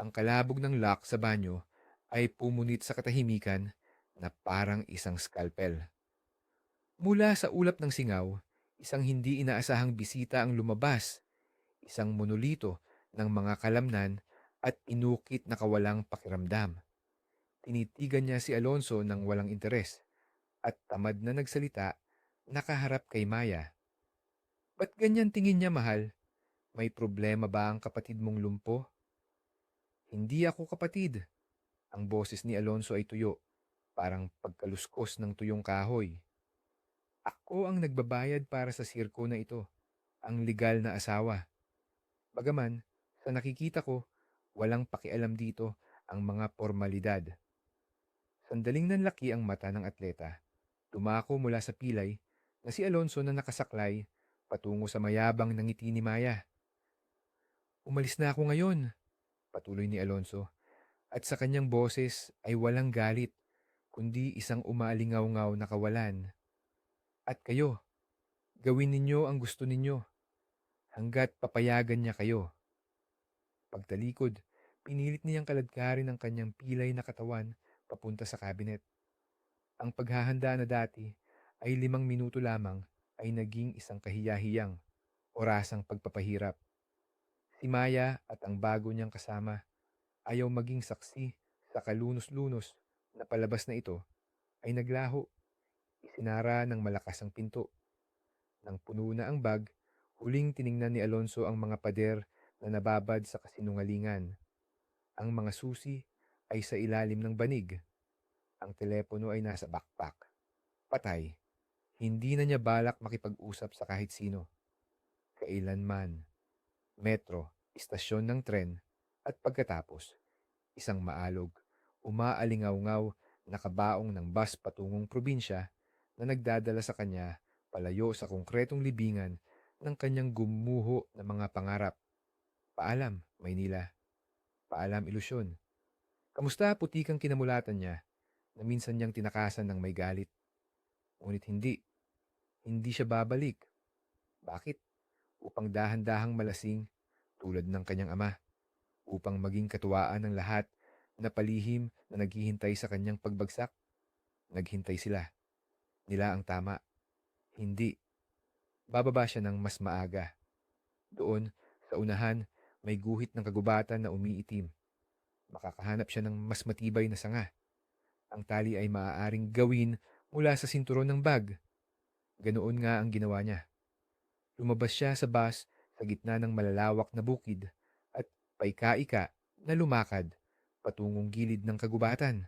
Ang kalabog ng lock sa banyo ay pumunit sa katahimikan na parang isang skalpel. Mula sa ulap ng singaw, isang hindi inaasahang bisita ang lumabas, isang monolito ng mga kalamnan at inukit na kawalang pakiramdam. Tinitigan niya si Alonso ng walang interes at tamad na nagsalita, nakaharap kay Maya. Ba't ganyan tingin niya mahal? May problema ba ang kapatid mong lumpo? Hindi ako kapatid. Ang boses ni Alonso ay tuyo, parang pagkaluskos ng tuyong kahoy. Ako ang nagbabayad para sa sirko na ito, ang legal na asawa. Bagaman, sa nakikita ko, walang pakialam dito ang mga formalidad. Sandaling nanlaki ang mata ng atleta. Tumako mula sa pilay na si Alonso na nakasaklay patungo sa mayabang ng ngiti ni Maya. Umalis na ako ngayon, patuloy ni Alonso, at sa kanyang boses ay walang galit, kundi isang umaalingaw-ngaw na kawalan. At kayo, gawin ninyo ang gusto ninyo, hanggat papayagan niya kayo. Pagtalikod, pinilit niyang kaladkarin ang kanyang pilay na katawan papunta sa kabinet. Ang paghahanda na dati ay limang minuto lamang ay naging isang kahiyahiyang, orasang pagpapahirap. Si Maya at ang bago niyang kasama ayaw maging saksi sa kalunos-lunos na palabas na ito ay naglaho. Isinara ng malakas ang pinto. Nang puno na ang bag, huling tiningnan ni Alonso ang mga pader na nababad sa kasinungalingan. Ang mga susi ay sa ilalim ng banig. Ang telepono ay nasa backpack. Patay. Hindi na niya balak makipag-usap sa kahit sino. Kailanman. Metro, istasyon ng tren, at pagkatapos, isang maalog, umaalingaw-ngaw, nakabaong ng bus patungong probinsya na nagdadala sa kanya palayo sa konkretong libingan ng kanyang gumuho na mga pangarap. Paalam, Maynila. Paalam, ilusyon. Kamusta putikang kinamulatan niya na minsan niyang tinakasan ng may galit? Ngunit hindi. Hindi siya babalik. Bakit? Upang dahan-dahang malasing tulad ng kanyang ama. Upang maging katuwaan ng lahat na palihim na naghihintay sa kanyang pagbagsak. Naghintay sila. Nila ang tama. Hindi. Bababa siya ng mas maaga. Doon, sa unahan, may guhit ng kagubatan na umiitim. Makakahanap siya ng mas matibay na sanga. Ang tali ay maaaring gawin mula sa sinturon ng bag. Ganoon nga ang ginawa niya. Lumabas siya sa bus sa gitna ng malalawak na bukid at paika-ika na lumakad patungong gilid ng kagubatan.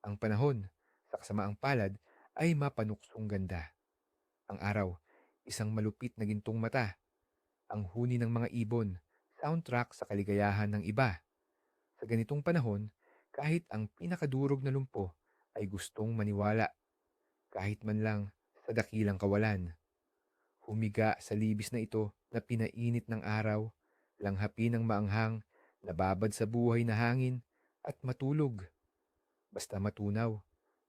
Ang panahon, sa kasamaang palad, ay mapanuksong ganda. Ang araw, isang malupit na gintong mata. Ang huni ng mga ibon, soundtrack sa kaligayahan ng iba. Sa ganitong panahon, kahit ang pinakadurog na lumpo ay gustong maniwala. Kahit man lang sa dakilang kawalan. Humiga sa libis na ito na pinainit ng araw, langhapi ng maanghang, nababad sa buhay na hangin, at matulog. Basta matunaw,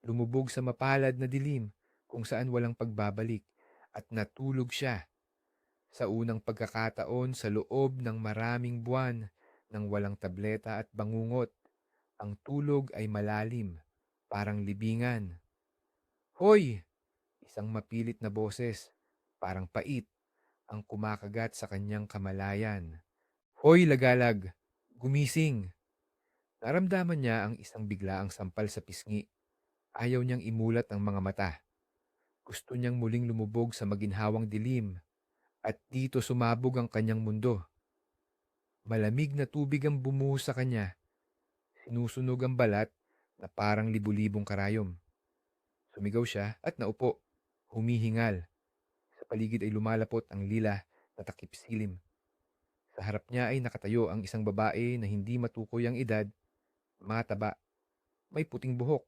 lumubog sa mapalad na dilim kung saan walang pagbabalik at natulog siya. Sa unang pagkakataon sa loob ng maraming buwan ng walang tableta at bangungot, ang tulog ay malalim, parang libingan. Hoy! Isang mapilit na boses, parang pait, ang kumakagat sa kanyang kamalayan. Hoy, lagalag! Gumising! Naramdaman niya ang isang biglaang sampal sa pisngi. Ayaw niyang imulat ang mga mata. Gusto niyang muling lumubog sa maginhawang dilim at dito sumabog ang kanyang mundo. Malamig na tubig ang bumuhos sa kanya. Sinusunog ang balat na parang libu-libong karayom. Sumigaw siya at naupo, humihingal. Paligid ay lumalapot ang lila na takip silim. Sa harap niya ay nakatayo ang isang babae na hindi matukoy ang edad, mataba, may puting buhok,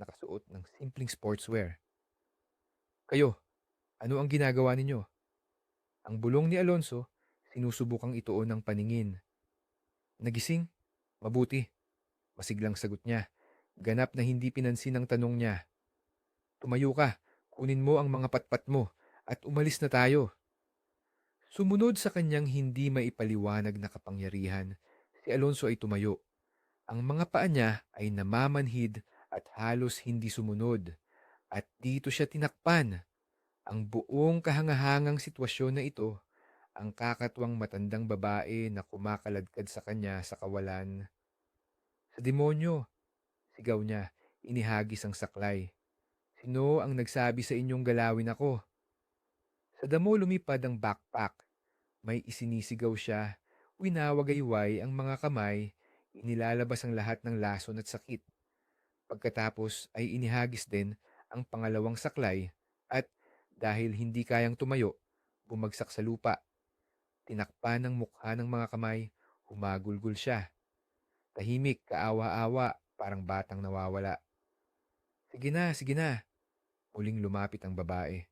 nakasuot ng simpleng sportswear. Kayo, ano ang ginagawa ninyo? Ang bulong ni Alonso, sinusubukang ituon ng paningin. Nagising? Mabuti. Masiglang sagot niya. Ganap na hindi pinansin ang tanong niya. Tumayo ka, kunin mo ang mga patpat mo, at umalis na tayo. Sumunod sa kanyang hindi maipaliwanag na kapangyarihan, Si Alonso ay tumayo. Ang mga paa niya ay namamanhid at halos hindi sumunod. At dito siya tinakpan. Ang buong kahangahangang sitwasyon na ito, ang kakatwang matandang babae na kumakaladkad sa kanya sa kawalan. Sa demonyo, sigaw niya, inihagis ang saklay. Sino ang nagsabi sa inyong galawin ako? Sa damo lumipad ang backpack. May isinisigaw siya, winawagayway ang mga kamay, inilalabas ang lahat ng lason at sakit. Pagkatapos ay inihagis din ang pangalawang saklay at dahil hindi kayang tumayo, bumagsak sa lupa. Tinakpan ng mukha ng mga kamay, humagulgol siya. Tahimik, kaawa-awa, parang batang nawawala. Sige na, sige na. Muling lumapit ang babae.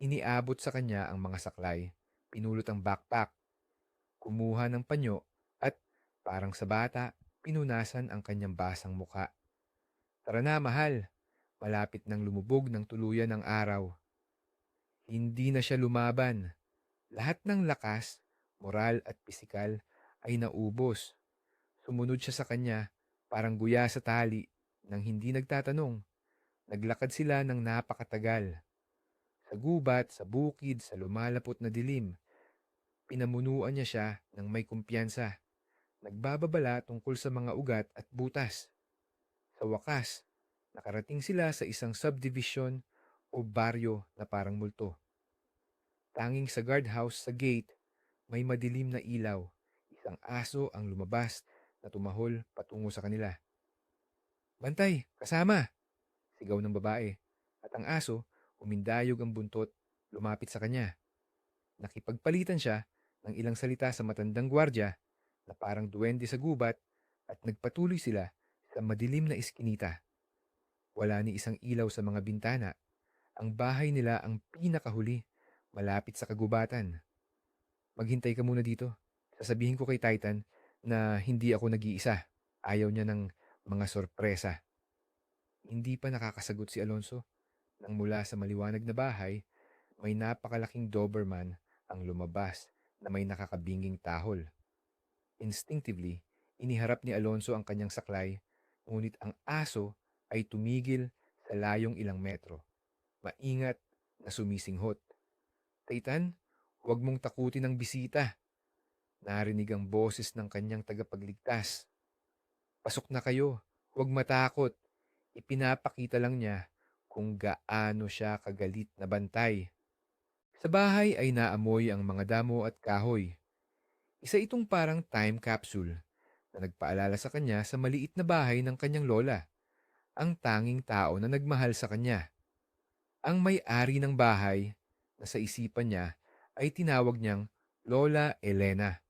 Iniabot sa kanya ang mga saklay, pinulot ang backpack, kumuha ng panyo at parang sa bata, pinunasan ang kanyang basang muka. Tara na, mahal. Malapit nang lumubog ng tuluyan ng araw. Hindi na siya lumaban. Lahat ng lakas, moral at pisikal ay naubos. Sumunod siya sa kanya, parang guya sa tali, nang hindi nagtatanong. Naglakad sila ng napakatagal. Sa gubat, sa bukid, sa lumalapot na dilim. Pinamunuan niya siya ng may kumpiyansa. Nagbababala tungkol sa mga ugat at butas. Sa wakas, nakarating sila sa isang subdivision o baryo na parang multo. Tanging sa guardhouse sa gate, may madilim na ilaw. Isang aso ang lumabas na tumahol patungo sa kanila. Bantay, kasama! Sigaw ng babae. At ang aso, umindayog ang buntot, lumapit sa kanya. Nakipagpalitan siya ng ilang salita sa matandang gwardya na parang duwende sa gubat at nagpatuloy sila sa madilim na iskinita. Wala ni isang ilaw sa mga bintana. Ang bahay nila ang pinakahuli, malapit sa kagubatan. Maghintay ka muna dito. Sasabihin ko kay Titan na hindi ako nag-iisa. Ayaw niya ng mga sorpresa. Hindi pa nakakasagot si Alonso. Nang mula sa maliwanag na bahay, may napakalaking Doberman ang lumabas na may nakakabinging tahol. Instinctively, iniharap ni Alonso ang kanyang saklay, ngunit ang aso ay tumigil sa layong ilang metro. Maingat na sumisinghot. Taitan, huwag mong takutin ang bisita. Narinig ang boses ng kanyang tagapagligtas. Pasok na kayo, huwag matakot. Ipinapakita lang niya kung gaano siya kagalit na bantay. Sa bahay ay naamoy ang mga damo at kahoy. Isa itong parang time capsule na nagpaalala sa kanya sa maliit na bahay ng kanyang lola, ang tanging tao na nagmahal sa kanya. Ang may-ari ng bahay na sa isipan niya ay tinawag niyang Lola Elena.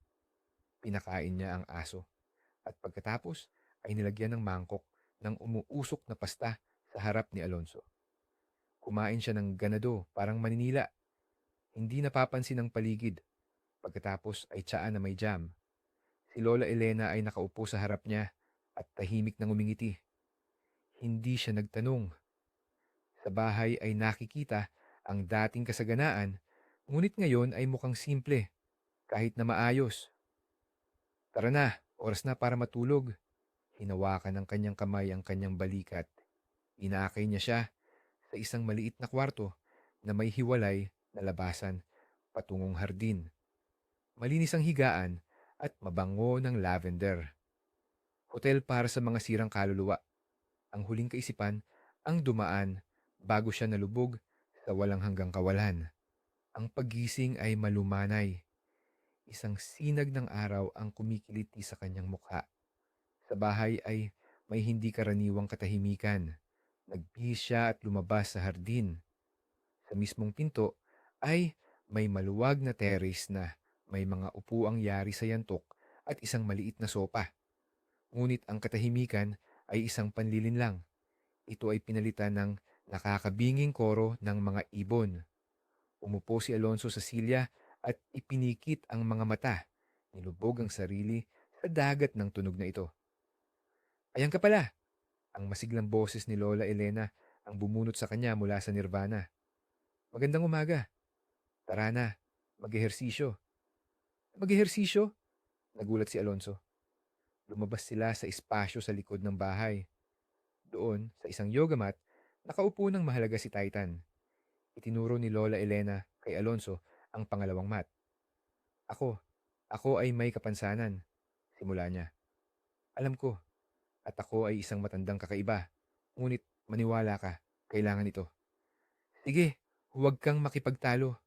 Pinakain niya ang aso at pagkatapos ay nilagyan ng mangkok ng umuusok na pasta sa harap ni Alonso. Kumain siya ng ganado, parang maninila. Hindi napapansin ang paligid. Pagkatapos ay tsaan na may jam. Si Lola Elena ay nakaupo sa harap niya at tahimik nang umingiti. Hindi siya nagtanong. Sa bahay ay nakikita ang dating kasaganaan, ngunit ngayon ay mukhang simple, kahit na maayos. Tara na, oras na para matulog. Hinawakan ng kanyang kamay ang kanyang balikat. Inaakay niya siya sa isang maliit na kwarto na may hiwalay na labasan patungong hardin. Malinis ang higaan at mabango ng lavender. Hotel para sa mga sirang kaluluwa. Ang huling kaisipan ang dumaan bago siya nalubog sa walang hanggang kawalan. Ang pagising ay malumanay. Isang sinag ng araw ang kumikiliti sa kanyang mukha. Sa bahay ay may hindi karaniwang katahimikan. Nagbihis at lumabas sa hardin. Sa mismong pinto ay may maluwag na terrace na may mga upuang yari sa yantok at isang maliit na sopa. Ngunit ang katahimikan ay isang panlilin lang. Ito ay pinalitan ng nakakabinging koro ng mga ibon. Umupo si Alonso sa silya at ipinikit ang mga mata. Nilubog ang sarili sa dagat ng tunog na ito. Ayan ka pala! Ang masiglang boses ni Lola Elena ang bumunot sa kanya mula sa nirvana. Magandang umaga. Tara na, mag-ehersisyo. Mag-ehersisyo? Nagulat si Alonso. Lumabas sila sa espasyo sa likod ng bahay. Doon, sa isang yoga mat, nakaupo ng mahalaga si Titan. Itinuro ni Lola Elena kay Alonso ang pangalawang mat. Ako, ako ay may kapansanan. Simula niya. Alam ko, at ako ay isang matandang kakaiba. Ngunit maniwala ka, kailangan ito. Sige, huwag kang makipagtalo.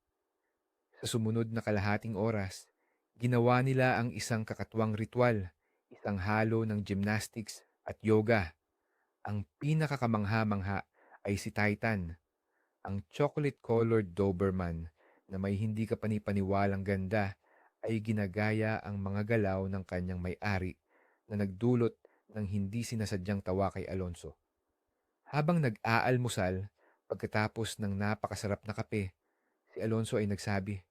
Sa sumunod na kalahating oras, ginawa nila ang isang kakatuwang ritual, isang halo ng gymnastics at yoga. Ang pinakakamangha-mangha ay si Titan, ang chocolate-colored Doberman na may hindi ka panipaniwalang ganda ay ginagaya ang mga galaw ng kanyang may-ari na nagdulot ng hindi sinasadyang tawa kay Alonso. Habang nag-aalmusal, pagkatapos ng napakasarap na kape, si Alonso ay nagsabi,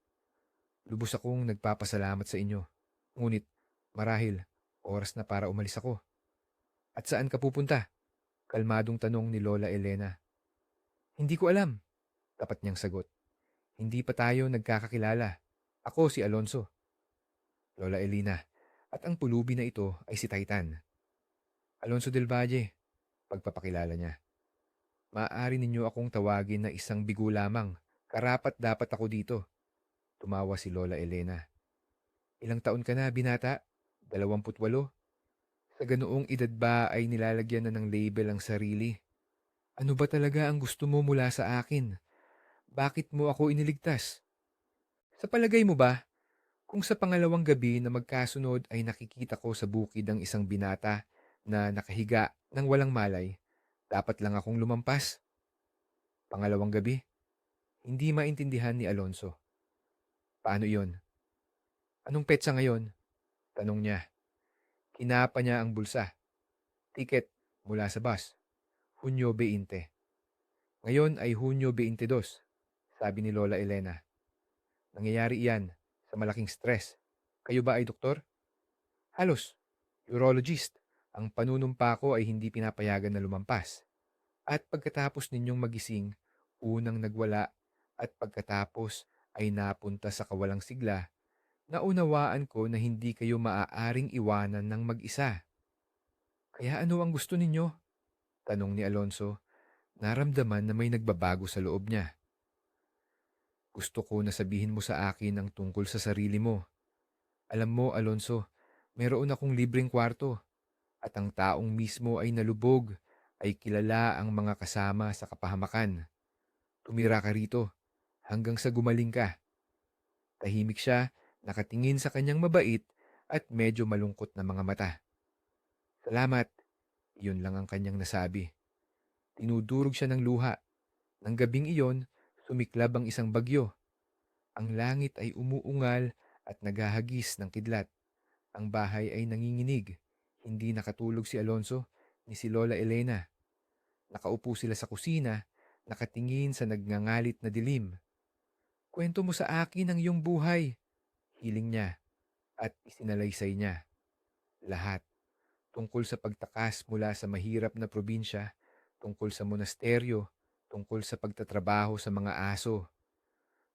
Lubos akong nagpapasalamat sa inyo. Ngunit, marahil, oras na para umalis ako. At saan ka pupunta? Kalmadong tanong ni Lola Elena. Hindi ko alam. Tapat niyang sagot. Hindi pa tayo nagkakakilala. Ako si Alonso. Lola Elena. At ang pulubi na ito ay si Titan. Alonso del Valle. Pagpapakilala niya. Maaari ninyo akong tawagin na isang bigo lamang. Karapat dapat ako dito. Tumawa si Lola Elena. Ilang taon ka na, binata? Dalawamputwalo? Sa ganoong edad ba ay nilalagyan na ng label ang sarili? Ano ba talaga ang gusto mo mula sa akin? Bakit mo ako iniligtas? Sa palagay mo ba, kung sa pangalawang gabi na magkasunod ay nakikita ko sa bukid ang isang binata na nakahiga ng walang malay, dapat lang akong lumampas? Pangalawang gabi? Hindi maintindihan ni Alonso. Paano yon? Anong petsa ngayon? Tanong niya. Kinapa niya ang bulsa. Tiket mula sa bus. Hunyo 20. Ngayon ay Hunyo 22, sabi ni Lola Elena. Nangyayari iyan sa malaking stress. Kayo ba ay doktor? Halos. Urologist. Ang panunumpa ko ay hindi pinapayagan na lumampas. At pagkatapos ninyong magising, unang nagwala at pagkatapos ay napunta sa kawalang sigla, naunawaan ko na hindi kayo maaaring iwanan ng mag-isa. Kaya ano ang gusto ninyo? Tanong ni Alonso, naramdaman na may nagbabago sa loob niya. Gusto ko na sabihin mo sa akin ang tungkol sa sarili mo. Alam mo, Alonso, meron akong libreng kwarto at ang taong mismo ay nalubog ay kilala ang mga kasama sa kapahamakan. Tumira ka rito hanggang sa gumaling ka. Tahimik siya, nakatingin sa kanyang mabait at medyo malungkot na mga mata. Salamat, iyon lang ang kanyang nasabi. Tinudurog siya ng luha. Nang gabing iyon, sumiklab ang isang bagyo. Ang langit ay umuungal at naghahagis ng kidlat. Ang bahay ay nanginginig. Hindi nakatulog si Alonso ni si Lola Elena. Nakaupo sila sa kusina, nakatingin sa nagngangalit na dilim. Kwento mo sa akin ang iyong buhay. Hiling niya at isinalaysay niya. Lahat. Tungkol sa pagtakas mula sa mahirap na probinsya, tungkol sa monasteryo, tungkol sa pagtatrabaho sa mga aso,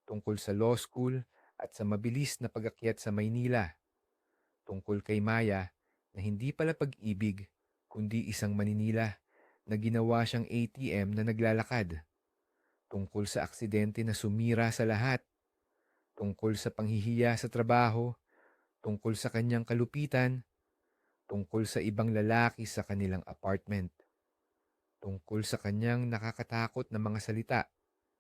tungkol sa law school at sa mabilis na pagakyat sa Maynila, tungkol kay Maya na hindi pala pag-ibig kundi isang maninila na ginawa siyang ATM na naglalakad. Tungkol sa aksidente na sumira sa lahat, tungkol sa panghihiya sa trabaho, tungkol sa kanyang kalupitan, tungkol sa ibang lalaki sa kanilang apartment, tungkol sa kanyang nakakatakot na mga salita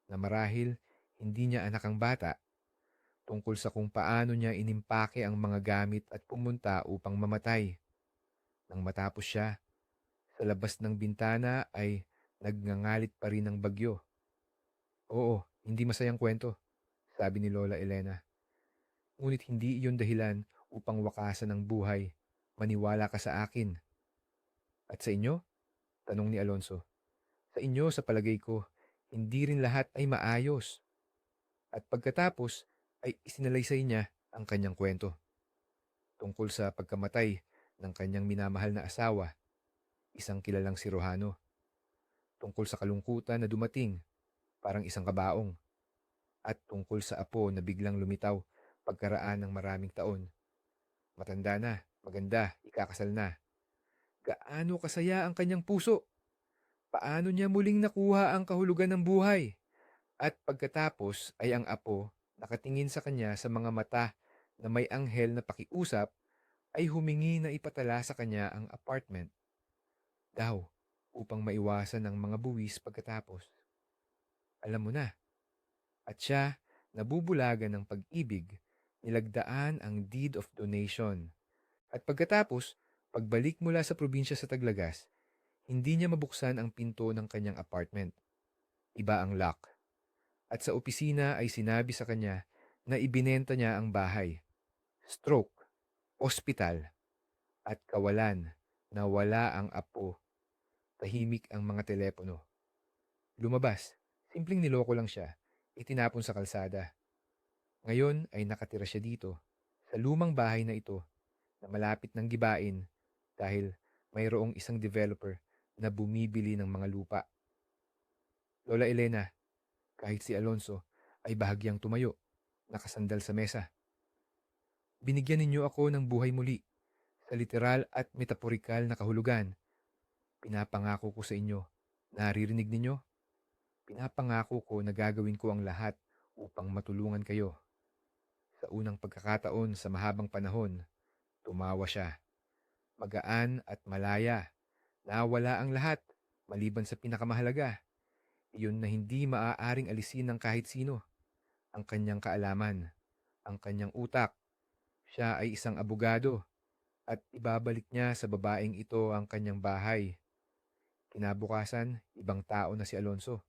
na marahil hindi niya anak ang bata, tungkol sa kung paano niya inimpake ang mga gamit at pumunta upang mamatay. Nang matapos siya, sa labas ng bintana ay nagngangalit pa rin ang bagyo. Oo, hindi masayang kwento, sabi ni Lola Elena. Ngunit hindi iyon dahilan upang wakasan ang buhay. Maniwala ka sa akin. At sa inyo? Tanong ni Alonso. Sa inyo, sa palagay ko, hindi rin lahat ay maayos. At pagkatapos ay isinalaysay niya ang kanyang kwento. Tungkol sa pagkamatay ng kanyang minamahal na asawa, isang kilalang sirohano. Tungkol sa kalungkutan na dumating parang isang kabaong, at tungkol sa apo na biglang lumitaw pagkaraan ng maraming taon. Matanda na, maganda, magkakasal na. Gaano kasaya ang kanyang puso? Paano niya muling nakuha ang kahulugan ng buhay? At pagkatapos ay ang apo, nakatingin sa kanya sa mga mata na may anghel na pakiusap, ay humingi na ipatala sa kanya ang apartment. Daw, upang maiwasan ang mga buwis pagkatapos. Alam mo na. At siya, nabubulagan ng pag-ibig, nilagdaan ang deed of donation. At pagkatapos, pagbalik mula sa probinsya sa Taglagas, hindi niya mabuksan ang pinto ng kanyang apartment. Iba ang lock. At sa opisina ay sinabi sa kanya na ibinenta niya ang bahay. Stroke, ospital, at kawalan na wala ang apo. Tahimik ang mga telepono. Lumabas, simpleng niloko lang siya, itinapon sa kalsada. Ngayon ay nakatira siya dito, sa lumang bahay na ito, na malapit ng gibain dahil mayroong isang developer na bumibili ng mga lupa. Lola Elena, kahit si Alonso ay bahagyang tumayo, nakasandal sa mesa. Binigyan ninyo ako ng buhay muli, sa literal at metaporikal na kahulugan. Pinapangako ko sa inyo, naririnig ninyo? Pinapangako ko na gagawin ko ang lahat upang matulungan kayo. Sa unang pagkakataon sa mahabang panahon, tumawa siya. Magaan at malaya. Nawala ang lahat, maliban sa pinakamahalaga. Iyon na hindi maaaring alisin ng kahit sino. Ang kanyang kaalaman, ang kanyang utak. Siya ay isang abogado at ibabalik niya sa babaeng ito ang kanyang bahay. Kinabukasan, ibang tao na si Alonso.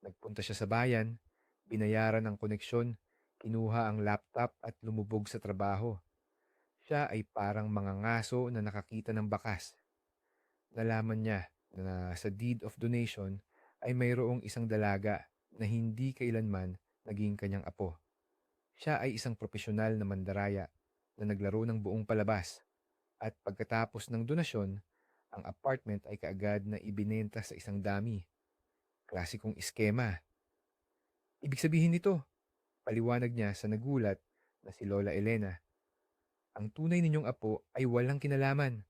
Nagpunta siya sa bayan, binayaran ang koneksyon, kinuha ang laptop at lumubog sa trabaho. Siya ay parang mga ngaso na nakakita ng bakas. Nalaman niya na sa deed of donation ay mayroong isang dalaga na hindi kailanman naging kanyang apo. Siya ay isang profesional na mandaraya na naglaro ng buong palabas at pagkatapos ng donasyon, ang apartment ay kaagad na ibinenta sa isang dami. Klasikong iskema. Ibig sabihin nito, paliwanag niya sa nagulat na si Lola Elena. Ang tunay ninyong apo ay walang kinalaman.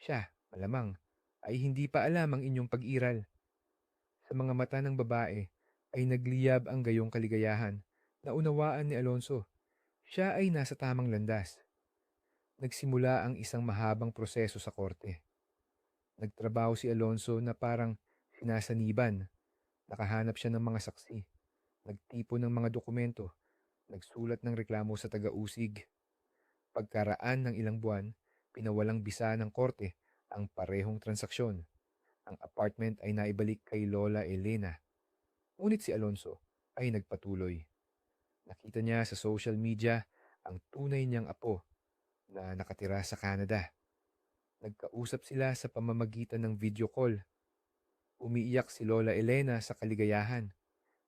Siya, malamang, ay hindi pa alam ang inyong pag-iral. Sa mga mata ng babae ay nagliyab ang gayong kaligayahan na unawaan ni Alonso. Siya ay nasa tamang landas. Nagsimula ang isang mahabang proseso sa korte. Nagtrabaho si Alonso na parang sinasaniban. Nakahanap siya ng mga saksi. Nagtipo ng mga dokumento. Nagsulat ng reklamo sa taga-usig. Pagkaraan ng ilang buwan, pinawalang bisa ng korte ang parehong transaksyon. Ang apartment ay naibalik kay Lola Elena. Ngunit si Alonso ay nagpatuloy. Nakita niya sa social media ang tunay niyang apo na nakatira sa Canada. Nagkausap sila sa pamamagitan ng video call. Umiiyak si Lola Elena sa kaligayahan.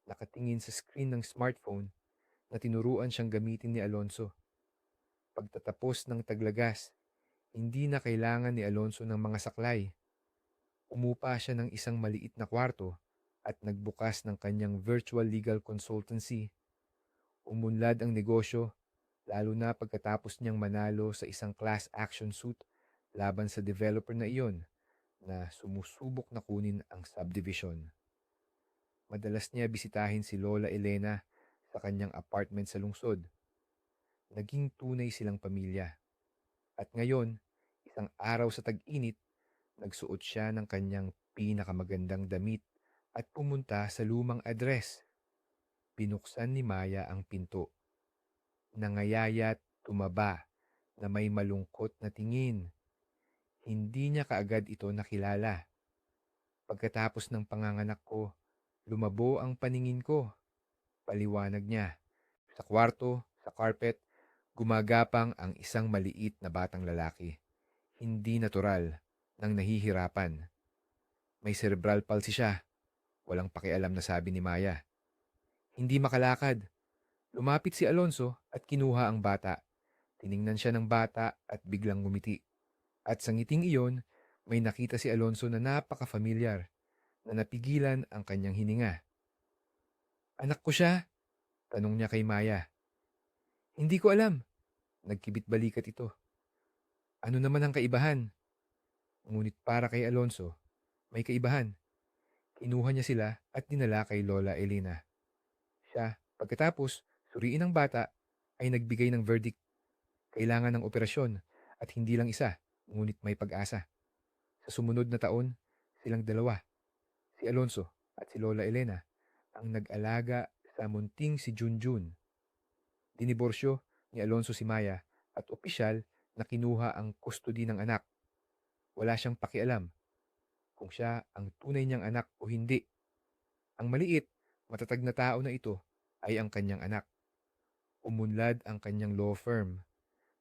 Nakatingin sa screen ng smartphone na tinuruan siyang gamitin ni Alonso. Pagtatapos ng taglagas, hindi na kailangan ni Alonso ng mga saklay. Umupa siya ng isang maliit na kwarto at nagbukas ng kanyang virtual legal consultancy. Umunlad ang negosyo, lalo na pagkatapos niyang manalo sa isang class action suit laban sa developer na iyon na sumusubok na kunin ang subdivision. Madalas niya bisitahin si Lola Elena sa kanyang apartment sa lungsod. Naging tunay silang pamilya. At ngayon, isang araw sa tag-init, nagsuot siya ng kanyang pinakamagandang damit at pumunta sa lumang address. Binuksan ni Maya ang pinto. Nangayayat tumaba na may malungkot na tingin. Hindi niya kaagad ito nakilala. Pagkatapos ng panganganak ko, lumabo ang paningin ko. Paliwanag niya. Sa kwarto, sa carpet, gumagapang ang isang maliit na batang lalaki. Hindi natural, nang nahihirapan. May cerebral palsy siya. Walang pakialam na sabi ni Maya. Hindi makalakad. Lumapit si Alonso at kinuha ang bata. Tiningnan siya ng bata at biglang ngumiti. At sa ngiting iyon, may nakita si Alonso na napaka-familiar na napigilan ang kanyang hininga. Anak ko siya? Tanong niya kay Maya. Hindi ko alam. Nagkibit balikat ito. Ano naman ang kaibahan? Ngunit para kay Alonso, may kaibahan. Kinuha niya sila at dinala kay Lola Elena. Siya, pagkatapos, suriin ng bata, ay nagbigay ng verdict. Kailangan ng operasyon at hindi lang isa, ngunit may pag-asa. Sa sumunod na taon, silang dalawa, si Alonso at si Lola Elena, ang nag-alaga sa munting si Junjun. Diniborsyo ni Alonso si Maya at opisyal na kinuha ang kustodi ng anak. Wala siyang pakialam kung siya ang tunay niyang anak o hindi. Ang maliit, matatag na tao na ito ay ang kanyang anak. Umunlad ang kanyang law firm.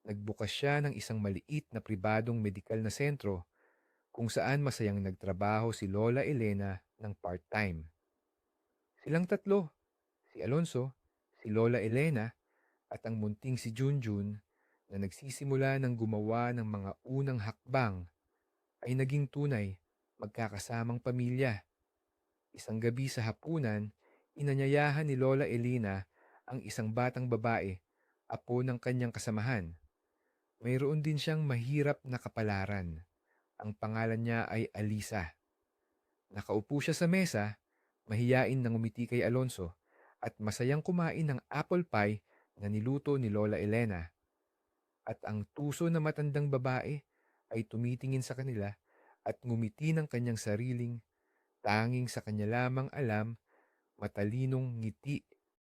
Nagbukas siya ng isang maliit na pribadong medikal na sentro kung saan masayang nagtrabaho si Lola Elena ng part-time. Silang tatlo, si Alonso, si Lola Elena, at ang munting si Junjun na nagsisimula ng gumawa ng mga unang hakbang ay naging tunay magkakasamang pamilya. Isang gabi sa hapunan, inanyayahan ni Lola Elena ang isang batang babae, apo ng kanyang kasamahan. Mayroon din siyang mahirap na kapalaran. Ang pangalan niya ay Alisa. Nakaupo siya sa mesa, mahiyain nang umiti kay Alonso at masayang kumain ng apple pie na niluto ni Lola Elena. At ang tuso na matandang babae ay tumitingin sa kanila at ngumiti ng kanyang sariling, tanging sa kanya lamang alam, matalinong ngiti